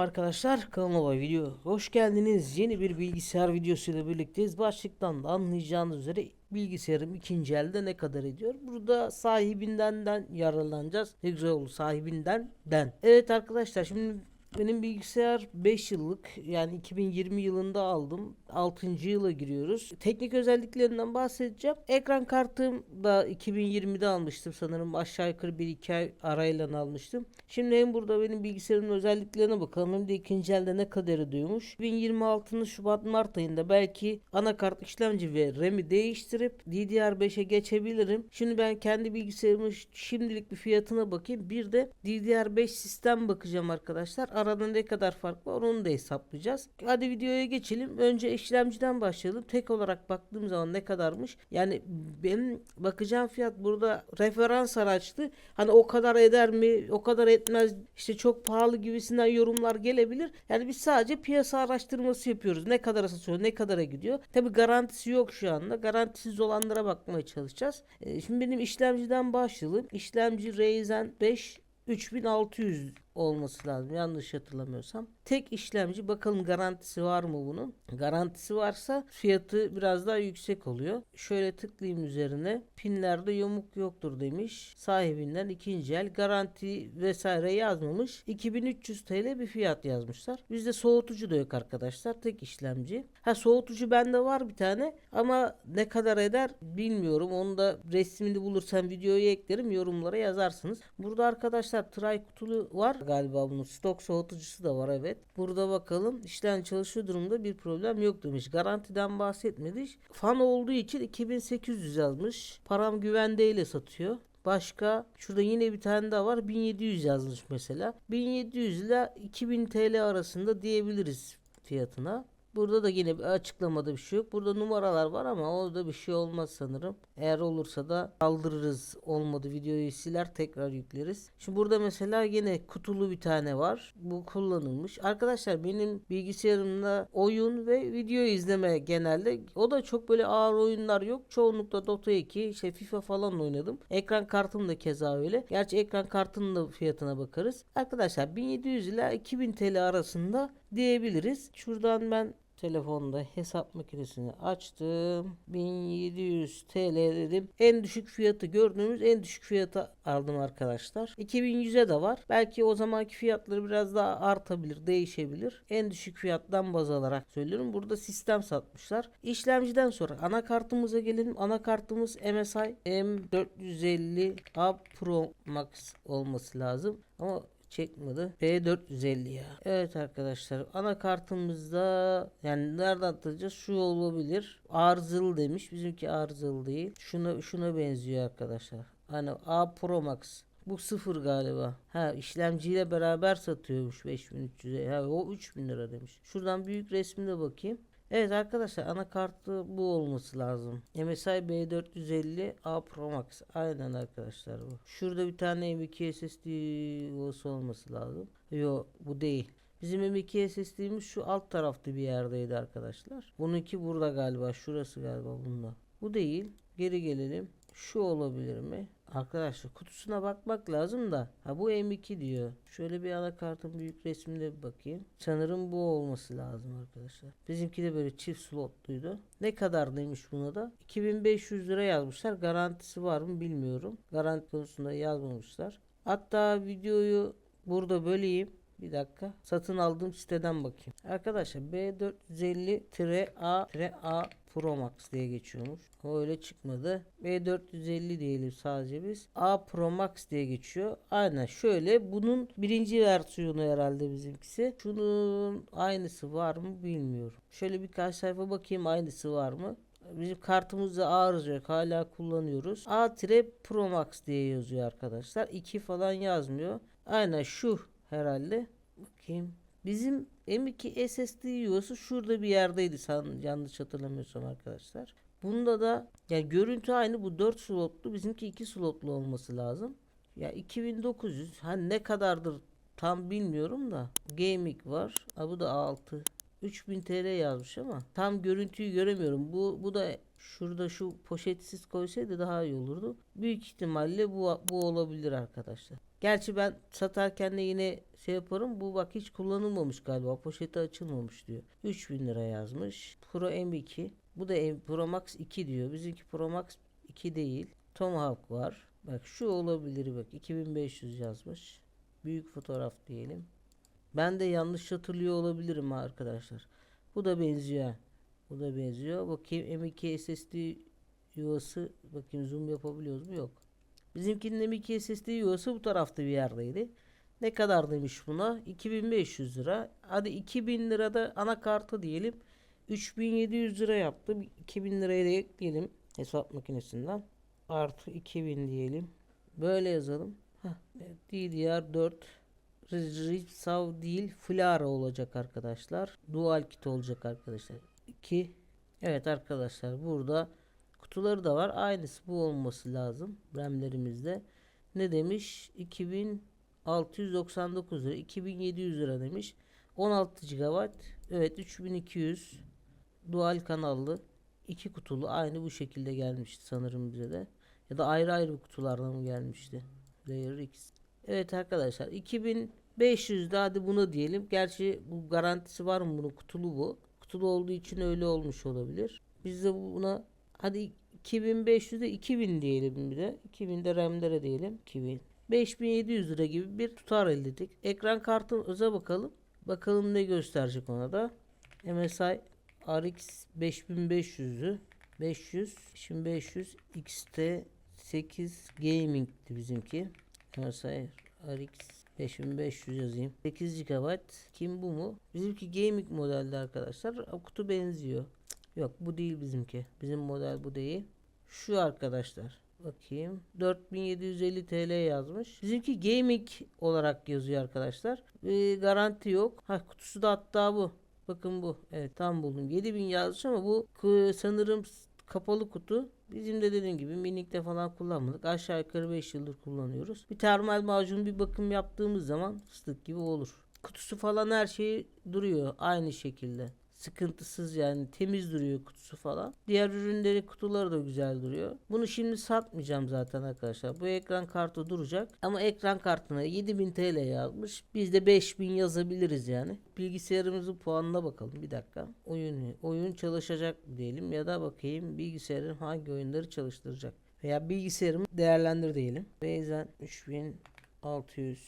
arkadaşlar kanalıma video hoş geldiniz. Yeni bir bilgisayar videosuyla birlikteyiz. Başlıktan da anlayacağınız üzere bilgisayarım ikinci elde ne kadar ediyor? Burada sahibinden den yararlanacağız. Ne güzel oldu sahibinden den. Evet arkadaşlar şimdi benim bilgisayar 5 yıllık yani 2020 yılında aldım. 6. yıla giriyoruz. Teknik özelliklerinden bahsedeceğim. Ekran kartım da 2020'de almıştım sanırım. Aşağı yukarı 1-2 ay arayla almıştım. Şimdi hem burada benim bilgisayarın özelliklerine bakalım hem de ikinci elde ne kadar ediyormuş. 2026'nın Şubat Mart ayında belki anakart işlemci ve RAM'i değiştirip DDR5'e geçebilirim. Şimdi ben kendi bilgisayarımın şimdilik bir fiyatına bakayım. Bir de DDR5 sistem bakacağım arkadaşlar. Arada ne kadar fark var onu da hesaplayacağız. Hadi videoya geçelim. Önce işlemciden başlayalım. Tek olarak baktığım zaman ne kadarmış? Yani benim bakacağım fiyat burada referans araçtı. Hani o kadar eder mi? O kadar etmez. İşte çok pahalı gibisinden yorumlar gelebilir. Yani biz sadece piyasa araştırması yapıyoruz. Ne kadara satıyor, ne kadara gidiyor. Tabi garantisi yok şu anda. Garantisiz olanlara bakmaya çalışacağız. Ee, şimdi benim işlemciden başlayalım. İşlemci Ryzen 5 3600 olması lazım yanlış hatırlamıyorsam. Tek işlemci bakalım garantisi var mı bunun? Garantisi varsa fiyatı biraz daha yüksek oluyor. Şöyle tıklayayım üzerine. Pinlerde yamuk yoktur demiş. Sahibinden ikinci el garanti vesaire yazmamış. 2300 TL bir fiyat yazmışlar. Bizde soğutucu da yok arkadaşlar. Tek işlemci. Ha soğutucu bende var bir tane ama ne kadar eder bilmiyorum. Onu da resmini bulursam videoya eklerim. Yorumlara yazarsınız. Burada arkadaşlar tray kutulu var galiba bunun. Stok soğutucusu da var evet. Burada bakalım işlem çalışıyor durumda bir problem yok demiş. Garantiden bahsetmemiş. Fan olduğu için 2800 yazmış. Param güvendeyle satıyor. Başka şurada yine bir tane daha var 1700 yazmış mesela. 1700 ile 2000 TL arasında diyebiliriz fiyatına. Burada da yine bir açıklamada bir şey yok. Burada numaralar var ama orada bir şey olmaz sanırım. Eğer olursa da kaldırırız. Olmadı videoyu siler tekrar yükleriz. Şimdi burada mesela yine kutulu bir tane var. Bu kullanılmış. Arkadaşlar benim bilgisayarımda oyun ve video izleme genelde. O da çok böyle ağır oyunlar yok. Çoğunlukla Dota 2, işte FIFA falan oynadım. Ekran kartım da keza öyle. Gerçi ekran kartının da fiyatına bakarız. Arkadaşlar 1700 ile 2000 TL arasında diyebiliriz. Şuradan ben telefonda hesap makinesini açtım. 1700 TL dedim. En düşük fiyatı gördüğümüz en düşük fiyata aldım arkadaşlar. 2100'e de var. Belki o zamanki fiyatları biraz daha artabilir, değişebilir. En düşük fiyattan baz alarak söylüyorum. Burada sistem satmışlar. İşlemciden sonra anakartımıza gelelim. Anakartımız MSI M450A Pro Max olması lazım. Ama çekmedi. B450 ya. Evet arkadaşlar anakartımızda yani nereden atacağız? Şu olabilir. Arızalı demiş. Bizimki arızalı değil. Şuna şuna benziyor arkadaşlar. Hani A Pro Max. Bu sıfır galiba. Ha işlemciyle beraber satıyormuş 5300'e. Ha o 3000 lira demiş. Şuradan büyük resmine bakayım. Evet arkadaşlar anakartı bu olması lazım. MSI B450 A Pro Max. Aynen arkadaşlar bu. Şurada bir tane M2 SSD olması lazım. Yo bu değil. Bizim M2 SSD'miz şu alt tarafta bir yerdeydi arkadaşlar. Bununki burada galiba. Şurası galiba bunda. Bu değil. Geri gelelim. Şu olabilir mi? Arkadaşlar kutusuna bakmak lazım da. Ha bu M2 diyor. Şöyle bir anakartın büyük resmine bir bakayım. Sanırım bu olması lazım arkadaşlar. Bizimki de böyle çift slotluydu. Ne kadar demiş buna da? 2500 lira yazmışlar. Garantisi var mı bilmiyorum. Garanti konusunda yazmamışlar. Hatta videoyu burada böleyim. Bir dakika. Satın aldığım siteden bakayım. Arkadaşlar B450-A-A Pro Max diye geçiyormuş. O öyle çıkmadı. B450 diyelim sadece biz. A Pro Max diye geçiyor. Aynen şöyle. Bunun birinci versiyonu herhalde bizimkisi. Şunun aynısı var mı bilmiyorum. Şöyle birkaç sayfa bakayım aynısı var mı? Bizim kartımızda arıza. Hala kullanıyoruz. A Pro Max diye yazıyor arkadaşlar. 2 falan yazmıyor. Aynen şu herhalde. Bakayım. Bizim M2 SSD yuvası şurada bir yerdeydi san yanlış hatırlamıyorsam arkadaşlar. Bunda da yani görüntü aynı bu 4 slotlu bizimki 2 slotlu olması lazım. Ya 2900 hani ne kadardır tam bilmiyorum da Gaming var. Ha bu da 6. 3000 TL yazmış ama tam görüntüyü göremiyorum. Bu bu da şurada şu poşetsiz koysaydı daha iyi olurdu. Büyük ihtimalle bu bu olabilir arkadaşlar. Gerçi ben satarken de yine şey yaparım. Bu bak hiç kullanılmamış galiba. Poşeti açılmamış diyor. 3000 lira yazmış. Pro M2. Bu da M- Pro Max 2 diyor. Bizimki Pro Max 2 değil. Tomahawk var. Bak şu olabilir bak 2500 yazmış. Büyük fotoğraf diyelim. Ben de yanlış hatırlıyor olabilirim arkadaşlar. Bu da benziyor. Bu da benziyor. Bakayım M2 SSD yuvası. Bakayım zoom yapabiliyoruz mu? Yok. Bizimkinin M2 SSD yuvası bu tarafta bir yerdeydi. Ne kadar demiş buna? 2500 lira. Hadi 2000 lirada anakartı diyelim. 3700 lira yaptım. 2000 liraya da ekleyelim hesap makinesinden. Artı 2000 diyelim. Böyle yazalım. Heh, evet, DDR4 Rizsav değil Flara olacak arkadaşlar. Dual kit olacak arkadaşlar. 2 Evet arkadaşlar burada kutuları da var. Aynısı bu olması lazım. RAM'lerimizde. Ne demiş? 2699 lira. 2700 lira demiş. 16 GB. Evet 3200 dual kanallı iki kutulu aynı bu şekilde gelmişti sanırım bize de. Ya da ayrı ayrı kutulardan mı gelmişti? Layer X. Evet arkadaşlar 2500 de hadi bunu diyelim. Gerçi bu garantisi var mı bunun kutulu bu. Kutulu olduğu için öyle olmuş olabilir. Biz de buna hadi 2500'de 2000 diyelim bir de. 2000 de RAM'lere diyelim. 2000. 5700 lira gibi bir tutar elde ettik. Ekran kartımıza bakalım. Bakalım ne gösterecek ona da. MSI RX 5500'ü 500 5500 XT 8 Gaming'ti bizimki. MSI RX 5500 yazayım. 8 GB. Kim bu mu? Bizimki gaming modelde arkadaşlar. Kutu benziyor. Yok bu değil bizimki. Bizim model bu değil. Şu arkadaşlar. Bakayım. 4750 TL yazmış. Bizimki gaming olarak yazıyor arkadaşlar. Ee, garanti yok. Ha kutusu da hatta bu. Bakın bu. Evet tam buldum. 7000 yazmış ama bu sanırım kapalı kutu. Bizim de dediğim gibi minikte falan kullanmadık. Aşağı yukarı 5 yıldır kullanıyoruz. Bir termal macun bir bakım yaptığımız zaman fıstık gibi olur. Kutusu falan her şey duruyor aynı şekilde. Sıkıntısız yani temiz duruyor kutusu falan. Diğer ürünleri kutuları da güzel duruyor. Bunu şimdi satmayacağım zaten arkadaşlar. Bu ekran kartı duracak. Ama ekran kartına 7000 TL yazmış. Biz de 5000 yazabiliriz yani. Bilgisayarımızın puanına bakalım bir dakika. Oyun oyun çalışacak diyelim ya da bakayım bilgisayarın hangi oyunları çalıştıracak. Veya bilgisayarımı değerlendir diyelim. Ryzen 3600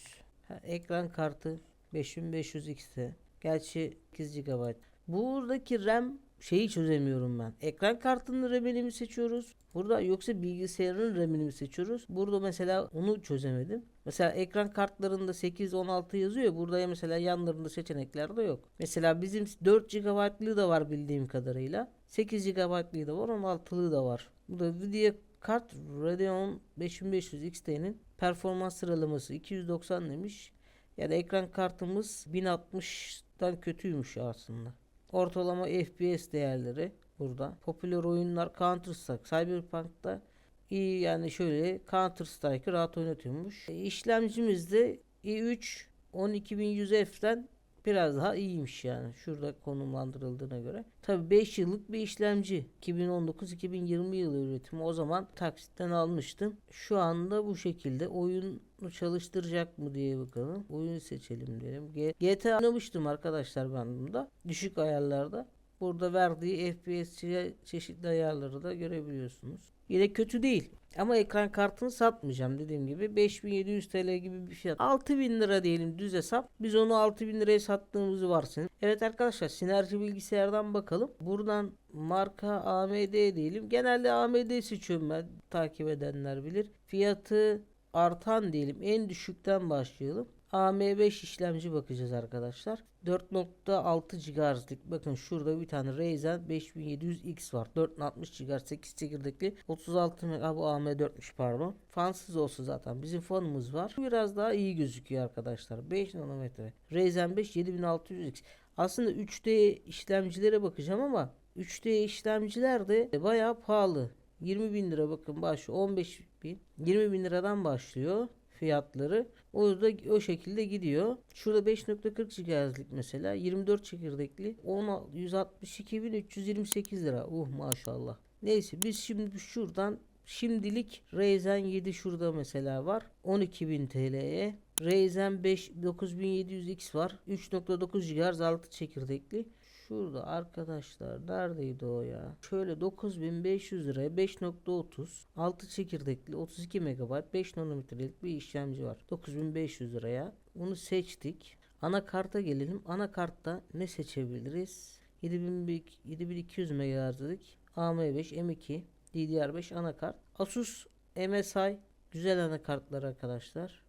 ha, ekran kartı 5500 XT. Gerçi 8 GB. Buradaki RAM şeyi çözemiyorum ben. Ekran kartının RAM'ini mi seçiyoruz? Burada yoksa bilgisayarın RAM'ini mi seçiyoruz? Burada mesela onu çözemedim. Mesela ekran kartlarında 8 16 yazıyor. ya, Burada ya mesela yanlarında seçeneklerde yok. Mesela bizim 4 GB'lığı da var bildiğim kadarıyla. 8 GB'lığı da var, 16'lığı da var. Bu da video kart Radeon 5500 XT'nin performans sıralaması 290 demiş. Ya da ekran kartımız 1060'dan kötüymüş aslında. Ortalama FPS değerleri burada. Popüler oyunlar Counter Strike, Cyberpunk'ta iyi yani şöyle Counter Strike'ı rahat oynatıyormuş. E, işlemcimiz de i3 12100F'den biraz daha iyiymiş yani. Şurada konumlandırıldığına göre. Tabi 5 yıllık bir işlemci. 2019-2020 yılı üretimi. O zaman taksitten almıştım. Şu anda bu şekilde oyunu çalıştıracak mı diye bakalım. Oyun seçelim diyelim. GTA oynamıştım arkadaşlar ben bunda. Düşük ayarlarda. Burada verdiği FPS çe- çeşitli ayarları da görebiliyorsunuz. Yine kötü değil. Ama ekran kartını satmayacağım dediğim gibi 5700 TL gibi bir fiyat. 6000 lira diyelim düz hesap. Biz onu 6000 liraya sattığımızı varsayın. Evet arkadaşlar sinerji bilgisayardan bakalım. Buradan marka AMD diyelim. Genelde AMD seçiyorum ben. Takip edenler bilir. Fiyatı artan diyelim. En düşükten başlayalım. AM5 işlemci bakacağız arkadaşlar. 4.6 GHz'lik bakın şurada bir tane Ryzen 5700X var. 460 GHz 8 çekirdekli 36 MHz bu AM4'müş pardon. Fansız olsa zaten bizim fanımız var. Biraz daha iyi gözüküyor arkadaşlar. 5 nanometre. Ryzen 5 7600X. Aslında 3D işlemcilere bakacağım ama 3D işlemciler de bayağı pahalı. 20 bin lira bakın başlıyor. 15 bin. 20 bin liradan başlıyor fiyatları. O da o şekilde gidiyor. Şurada 5.40 GHz'lik mesela 24 çekirdekli 10 162.328 lira. Uh maşallah. Neyse biz şimdi şuradan Şimdilik Ryzen 7 şurada mesela var. 12.000 TL'ye. Ryzen 5 9700X var. 3.9 GHz 6 çekirdekli. Şurada arkadaşlar neredeydi o ya? Şöyle 9500 liraya 5.30 6 çekirdekli 32 MB 5 nanometrelik bir işlemci var. 9500 liraya. Bunu seçtik. Anakarta gelelim. Anakartta ne seçebiliriz? 7000 7200 MHz'lik AM5 M2 DDR5 anakart. Asus MSI güzel anakartlar arkadaşlar.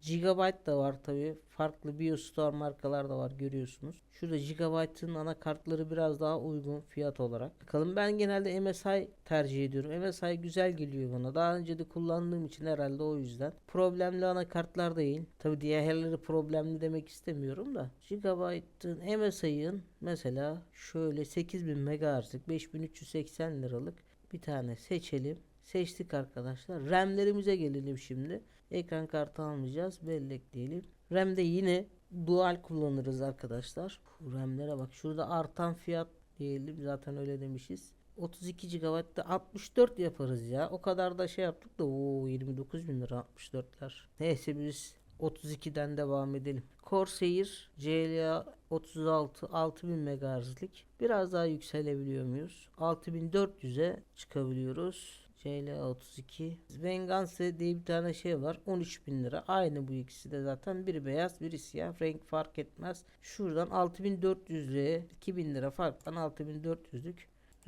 Gigabyte da var tabi. Farklı BioStore markalar da var görüyorsunuz. Şurada Gigabyte'ın anakartları biraz daha uygun fiyat olarak. Bakalım ben genelde MSI tercih ediyorum. MSI güzel geliyor bana. Daha önce de kullandığım için herhalde o yüzden. Problemli anakartlar değil. Tabi diğerleri problemli demek istemiyorum da. Gigabyte'ın MSI'ın mesela şöyle 8000 MHz'lik 5380 liralık bir tane seçelim. Seçtik arkadaşlar. RAM'lerimize gelelim şimdi. Ekran kartı almayacağız. Bellek diyelim. RAM'de yine dual kullanırız arkadaşlar. RAM'lere bak. Şurada artan fiyat diyelim. Zaten öyle demişiz. 32 GB'da 64 yaparız ya. O kadar da şey yaptık da o 29 bin lira 64'ler. Neyse biz 32'den devam edelim. Corsair CLA 36 6000 MHz'lik. Biraz daha yükselebiliyor muyuz? 6400'e çıkabiliyoruz. CLA 32. Vengeance diye bir tane şey var. 13.000 lira. Aynı bu ikisi de zaten. Biri beyaz biri siyah. Renk fark etmez. Şuradan 6400 liraya 2000 lira farktan 6400'lük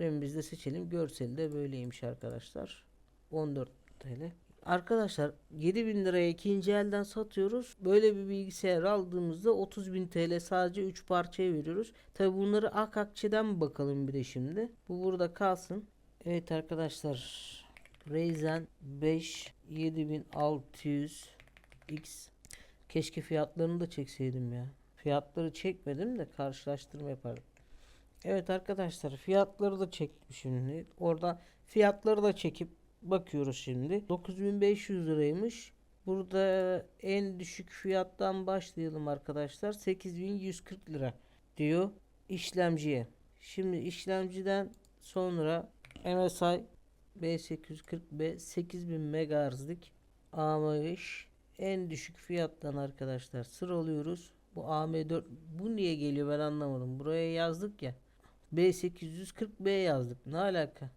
RAM'imizi de seçelim. Görseli de böyleymiş arkadaşlar. 14 TL. Arkadaşlar 7000 liraya ikinci elden satıyoruz. Böyle bir bilgisayar aldığımızda 30.000 TL sadece 3 parçaya veriyoruz. Tabi bunları ak akçeden bakalım bir de şimdi. Bu burada kalsın. Evet arkadaşlar Ryzen 5 7600 X Keşke fiyatlarını da çekseydim ya. Fiyatları çekmedim de karşılaştırma yaparım. Evet arkadaşlar fiyatları da çektim şimdi. Orada fiyatları da çekip bakıyoruz şimdi. 9500 liraymış. Burada en düşük fiyattan başlayalım arkadaşlar. 8140 lira diyor işlemciye. Şimdi işlemciden sonra MSI B840B 8000 MHz'lik AM5 en düşük fiyattan arkadaşlar sıralıyoruz. Bu AM4 bu niye geliyor ben anlamadım. Buraya yazdık ya. B840B yazdık. Ne alaka?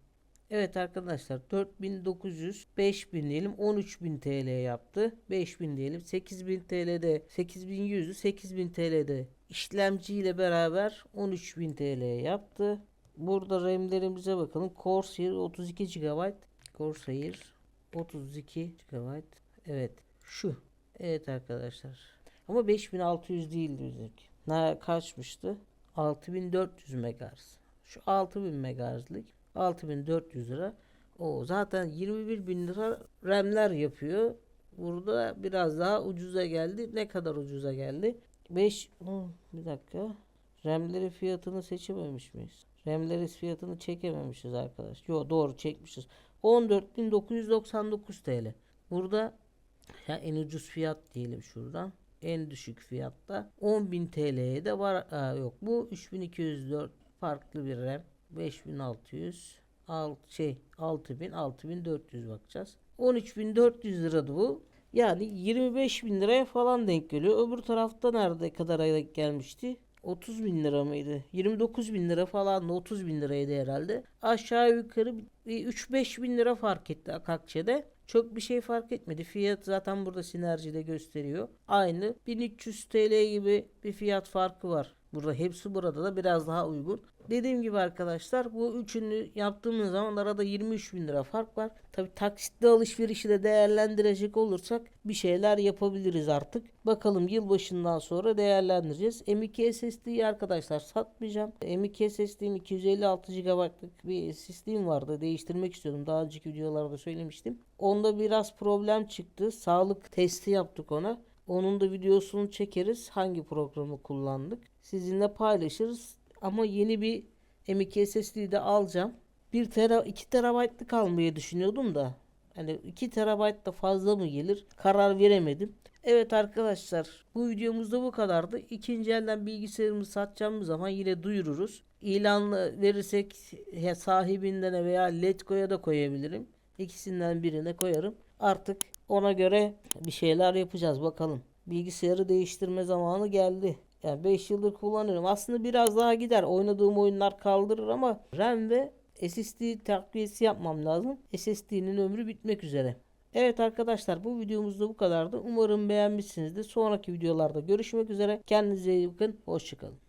Evet arkadaşlar 4900 5000 diyelim 13000 TL yaptı. 5000 diyelim 8000 TL'de 8100'ü 8000 TL'de işlemciyle beraber 13000 TL yaptı. Burada RAM'lerimize bakalım. Corsair 32 GB. Corsair 32 GB. Evet şu. Evet arkadaşlar. Ama 5600 değildi bizimki. Ne kaçmıştı? 6400 MHz. Şu 6000 MHz'lik 6400 lira. O zaten 21 bin lira RAM'ler yapıyor. Burada biraz daha ucuza geldi. Ne kadar ucuza geldi? 5 bir dakika. RAM'leri fiyatını seçememiş miyiz? RAM'leri fiyatını çekememişiz arkadaş. Yo doğru çekmişiz. 14.999 TL. Burada ya en ucuz fiyat diyelim şuradan. En düşük fiyatta 10.000 TL'ye de var. Aa, yok bu 3204 farklı bir RAM. 5600 alt şey 6000 6400 bakacağız. 13400 liradı bu. Yani 25 bin liraya falan denk geliyor. Öbür tarafta nerede kadar gelmişti? 30 bin lira mıydı? 29 bin lira falan da 30 bin liraydı herhalde. Aşağı yukarı bir 3-5 bin lira fark etti Akakçe'de. Çok bir şey fark etmedi. Fiyat zaten burada sinerjide gösteriyor. Aynı 1300 TL gibi bir fiyat farkı var. Burada hepsi burada da biraz daha uygun. Dediğim gibi arkadaşlar bu üçünü yaptığımız zaman arada 23 bin lira fark var. Tabi taksitli alışverişi de değerlendirecek olursak bir şeyler yapabiliriz artık. Bakalım yılbaşından sonra değerlendireceğiz. M2 SSD'yi arkadaşlar satmayacağım. M2 SSD'm 256 GB'lık bir SSD'm vardı. Değiştirmek istiyordum. Daha önceki videolarda söylemiştim. Onda biraz problem çıktı. Sağlık testi yaptık ona. Onun da videosunu çekeriz. Hangi programı kullandık. Sizinle paylaşırız. Ama yeni bir M2 SSD de alacağım. 1 tera 2 terabaytlık almayı düşünüyordum da. Hani 2 terabayt da fazla mı gelir? Karar veremedim. Evet arkadaşlar bu videomuzda bu kadardı. İkinci elden bilgisayarımızı satacağımız zaman yine duyururuz. İlan verirsek sahibinden veya Letgo'ya da koyabilirim. İkisinden birine koyarım. Artık ona göre bir şeyler yapacağız bakalım. Bilgisayarı değiştirme zamanı geldi. Yani 5 yıldır kullanıyorum. Aslında biraz daha gider. Oynadığım oyunlar kaldırır ama RAM ve SSD takviyesi yapmam lazım. SSD'nin ömrü bitmek üzere. Evet arkadaşlar bu videomuzda bu kadardı. Umarım beğenmişsinizdir. Sonraki videolarda görüşmek üzere. Kendinize iyi bakın. Hoşçakalın.